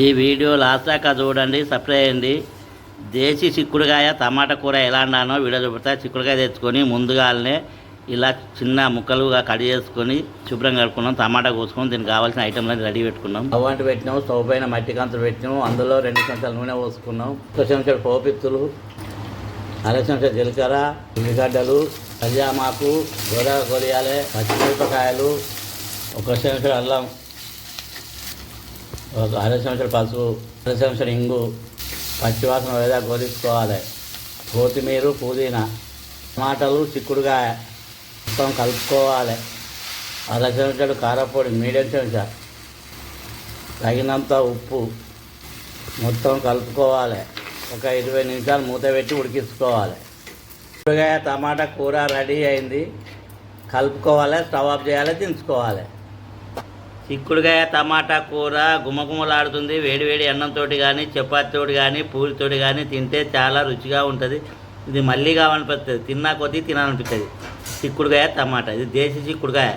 ఈ video last దాకా చూడండి సబ్స్క్రైబ్ చేయండి. దేశీ చిక్కుడుకాయ టమాటా కూర ఎలా ఉన్నానో వీడియో చూపుతా చిక్కుడుకాయ తెచ్చుకొని ముందుగానే ఇలా చిన్న ముక్కలుగా కట్ చేసుకొని శుభ్రం కడుక్కున్నాం. టమాటా కోసుకొని దీనికి కావాల్సిన ఐటమ్లన్నీ రెడీ పెట్టుకున్నాం. అవంటి పెట్టినాం స్టవ్ పైన మట్టి కంతులు పెట్టినాం. అందులో రెండు చెంచాల నూనె పోసుకున్నాం. ఒక చెంచాడు పోపిత్తులు అర చెంచా జీలకర్ర ఉల్లిగడ్డలు కళ్యామాకు గోదా కొలియాలి పచ్చిమిరపకాయలు ఒక చెంచాడు అల్లం ఒక అర సంవత్సరం పసుపు అర సంవత్సరం ఇంగు పచ్చివాసన వేదా గోలించుకోవాలి కొత్తిమీర పుదీనా టమాటాలు చిక్కుడుగా మొత్తం కలుపుకోవాలి. అర చెంచాడు కారపొడి మీడియం చెంచా తగినంత ఉప్పు మొత్తం కలుపుకోవాలి. ఒక ఇరవై నిమిషాలు మూత పెట్టి ఉడికించుకోవాలి. చిక్కుడుకాయ టమాటా కూర రెడీ అయింది. కలుపుకోవాలి స్టవ్ ఆఫ్ చేయాలి దించుకోవాలి. చిక్కుడుకాయ టమాటా కూర గుమగుమలాడుతుంది. వేడివేడి అన్నంతో కానీ చపాతీతోటి కానీ పూరితో కానీ తింటే చాలా రుచిగా ఉంటుంది. ఇది మళ్ళీ కావాలనిపిస్తుంది. తిన్నా కొద్దీ తినాలనిపిస్తుంది. చిక్కుడుకాయ టమాటా. ఇది దేశీ చిక్కుడుకాయ